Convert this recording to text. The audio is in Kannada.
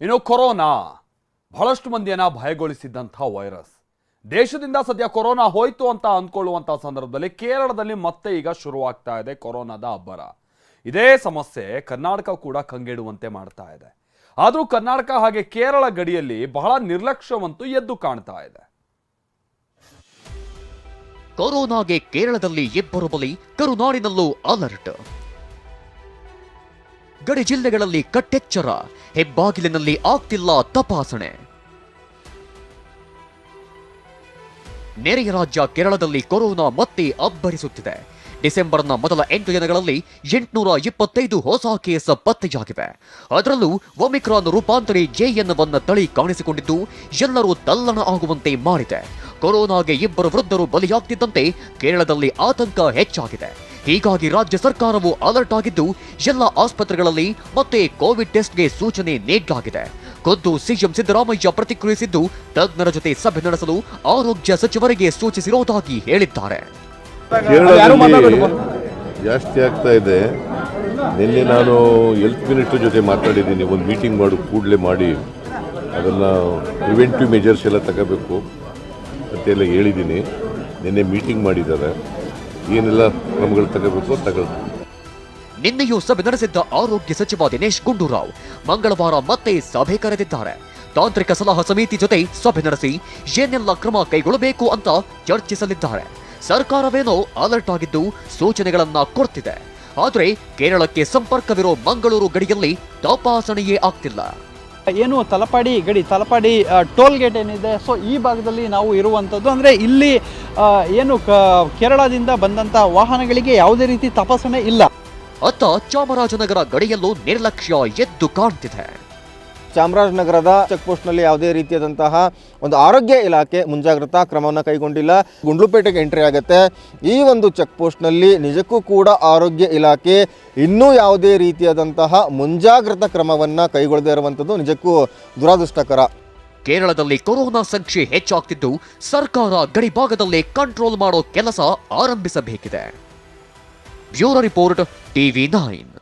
ಇನ್ನು ಕೊರೋನಾ. ಬಹಳಷ್ಟು ಮಂದಿಯನ್ನ ಭಯಗೊಳಿಸಿದ್ದಂಥ ವೈರಸ್. ದೇಶದಿಂದ ಸದ್ಯ ಕೊರೋನಾ ಹೋಯಿತು ಅಂತ ಅಂದ್ಕೊಳ್ಳುವಂಥ ಸಂದರ್ಭದಲ್ಲಿ ಕೇರಳದಲ್ಲಿ ಮತ್ತೆ ಈಗ ಶುರುವಾಗ್ತಾ ಇದೆ ಕೊರೋನಾದ ಅಬ್ಬರ. ಇದೇ ಸಮಸ್ಯೆ ಕರ್ನಾಟಕ ಕೂಡ ಕಂಗೆಡುವಂತೆ ಮಾಡ್ತಾ ಇದೆ. ಆದರೂ ಕರ್ನಾಟಕ ಹಾಗೆ ಕೇರಳ ಗಡಿಯಲ್ಲಿ ಬಹಳ ನಿರ್ಲಕ್ಷ್ಯವಂತೂ ಎದ್ದು ಕಾಣ್ತಾ ಇದೆ. ಕೊರೋನಾಗೆ ಕೇರಳದಲ್ಲಿ ಇಬ್ಬರು ಬಲಿ, ಕರುನಾಡಿನಲ್ಲೂ ಅಲರ್ಟ್. ಗಡಿ ಜಿಲ್ಲೆಗಳಲ್ಲಿ ಕಟ್ಟೆಚ್ಚರ, ಹೆಬ್ಬಾಗಿಲಿನಲ್ಲಿ ಆಗ್ತಿಲ್ಲ ತಪಾಸಣೆ. ನೆರೆಯ ರಾಜ್ಯ ಕೇರಳದಲ್ಲಿ ಕೊರೋನಾ ಮತ್ತೆ ಅಬ್ಬರಿಸುತ್ತಿದೆ. ಡಿಸೆಂಬರ್ನ ಮೊದಲ ಎಂಟು ದಿನಗಳಲ್ಲಿ ಎಂಟುನೂರ ಇಪ್ಪತ್ತೈದು ಹೊಸ ಕೇಸ್ ಪತ್ತೆಯಾಗಿವೆ. ಅದರಲ್ಲೂ ಒಮಿಕ್ರಾನ್ ರೂಪಾಂತರಿ ಜೆಎನ್ವನ್ನ ತಳಿ ಕಾಣಿಸಿಕೊಂಡಿದ್ದು, ಎಲ್ಲರೂ ತಲ್ಲಣ ಆಗುವಂತೆ ಮಾಡಿದೆ. ಕೊರೋನಾಗೆ ಇಬ್ಬರು ವೃದ್ಧರು ಬಲಿಯಾಗ್ತಿದ್ದಂತೆ ಕೇರಳದಲ್ಲಿ ಆತಂಕ ಹೆಚ್ಚಾಗಿದೆ. ಹೀಗಾಗಿ ರಾಜ್ಯ ಸರ್ಕಾರವು ಅಲರ್ಟ್ ಆಗಿದ್ದು ಎಲ್ಲ ಆಸ್ಪತ್ರೆಗಳಲ್ಲಿ ಮತ್ತೆ ಕೋವಿಡ್ ಟೆಸ್ಟ್ಗೆ ಸೂಚನೆ ನೀಡಲಾಗಿದೆ. ಖುದ್ದು ಸಿಎಂ ಸಿದ್ದರಾಮಯ್ಯ ಪ್ರತಿಕ್ರಿಯಿಸಿದ್ದು ತಜ್ಞರ ಜೊತೆ ಸಭೆ ನಡೆಸಲು ಆರೋಗ್ಯ ಸಚಿವರಿಗೆ ಸೂಚಿಸಿರುವುದಾಗಿ ಹೇಳಿದ್ದಾರೆ. ಜಾಸ್ತಿ ಆಗ್ತಾ ಇದೆ. ನಿನ್ನೆ ನಾನು ಹೆಲ್ತ್ ಮಿನಿಸ್ಟರ್ ಜೊತೆ ಮಾತಾಡಿದ್ದೀನಿ. ಒಂದು ಮೀಟಿಂಗ್ ಮಾಡು ಕೂಡಲೇ ಮಾಡಿ. ಅದನ್ನು ಪ್ರಿವೆಂಟಿವ್ ಮೆಜರ್ಸ್ ಎಲ್ಲ ತಗೋಬೇಕು ಅಂತೆಲ್ಲ ಹೇಳಿದ್ದೀನಿ. ನಿನ್ನೆ ಮೀಟಿಂಗ್ ಮಾಡಿದ್ದಾರೆ. ಏನೆಲ್ಲ ಕ್ರಮಗಳು ತಗೋಬೇಕು ತಗೊಳ್ತೀವಿ ನಿನ್ನೆಯೂ ಸಭೆ ನಡೆಸಿದ್ದ ಆರೋಗ್ಯ ಸಚಿವ ದಿನೇಶ್ ಗುಂಡೂರಾವ್ ಮಂಗಳವಾರ ಮತ್ತೆ ಸಭೆ ಕರೆದಿದ್ದಾರೆ. ತಾಂತ್ರಿಕ ಸಲಹಾ ಸಮಿತಿ ಜೊತೆ ಸಭೆ ನಡೆಸಿ ಏನೆಲ್ಲ ಕ್ರಮ ಕೈಗೊಳ್ಳಬೇಕು ಅಂತ ಚರ್ಚಿಸಲಿದ್ದಾರೆ. ಸರ್ಕಾರವೇನೋ ಅಲರ್ಟ್ ಆಗಿದ್ದು ಸೂಚನೆಗಳನ್ನ ಕೊಡ್ತಿದೆ. ಆದರೆ ಕೇರಳಕ್ಕೆ ಸಂಪರ್ಕವಿರೋ ಮಂಗಳೂರು ಗಡಿಯಲ್ಲಿ ತಪಾಸಣೆಯೇ ಆಗ್ತಿಲ್ಲ. ಏನು ತಲಪಾಡಿ, ಗಡಿ ತಲಪಾಡಿ ಟೋಲ್ ಗೇಟ್ ಏನಿದೆ, ಸೊ ಈ ಭಾಗದಲ್ಲಿ ನಾವು ಇರುವಂಥದ್ದು. ಅಂದರೆ ಇಲ್ಲಿ ಏನು ಕೇರಳದಿಂದ ಬಂದಂಥ ವಾಹನಗಳಿಗೆ ಯಾವುದೇ ರೀತಿ ತಪಾಸಣೆ ಇಲ್ಲ. ಅತ್ತ ಚಾಮರಾಜನಗರ ಗಡಿಯಲ್ಲೂ ನಿರ್ಲಕ್ಷ್ಯ ಎದ್ದು ಕಾಣ್ತಿದೆ. ಚಾಮರಾಜನಗರದ ಚೆಕ್ ಪೋಸ್ಟ್ನಲ್ಲಿ ಯಾವುದೇ ರೀತಿಯಾದಂತಹ ಒಂದು ಆರೋಗ್ಯ ಇಲಾಖೆ ಮುಂಜಾಗ್ರತಾ ಕ್ರಮವನ್ನು ಕೈಗೊಂಡಿಲ್ಲ. ಗುಂಡ್ಲುಪೇಟೆಗೆ ಎಂಟ್ರಿ ಆಗುತ್ತೆ. ಈ ಒಂದು ಚೆಕ್ ಪೋಸ್ಟ್ನಲ್ಲಿ ನಿಜಕ್ಕೂ ಕೂಡ ಆರೋಗ್ಯ ಇಲಾಖೆ ಇನ್ನೂ ಯಾವುದೇ ರೀತಿಯಾದಂತಹ ಮುಂಜಾಗ್ರತಾ ಕ್ರಮವನ್ನು ಕೈಗೊಳ್ಳದೇ ಇರುವಂಥದ್ದು ನಿಜಕ್ಕೂ ದುರಾದೃಷ್ಟಕರ. ಕೇರಳದಲ್ಲಿ ಕೊರೋನಾ ಸಂಖ್ಯೆ ಹೆಚ್ಚಾಗ್ತಿದ್ದು ಸರ್ಕಾರ ಗಡಿಭಾಗದಲ್ಲಿ ಕಂಟ್ರೋಲ್ ಮಾಡೋ ಕೆಲಸ ಆರಂಭಿಸಬೇಕಿದೆ. Bureau report TV nine.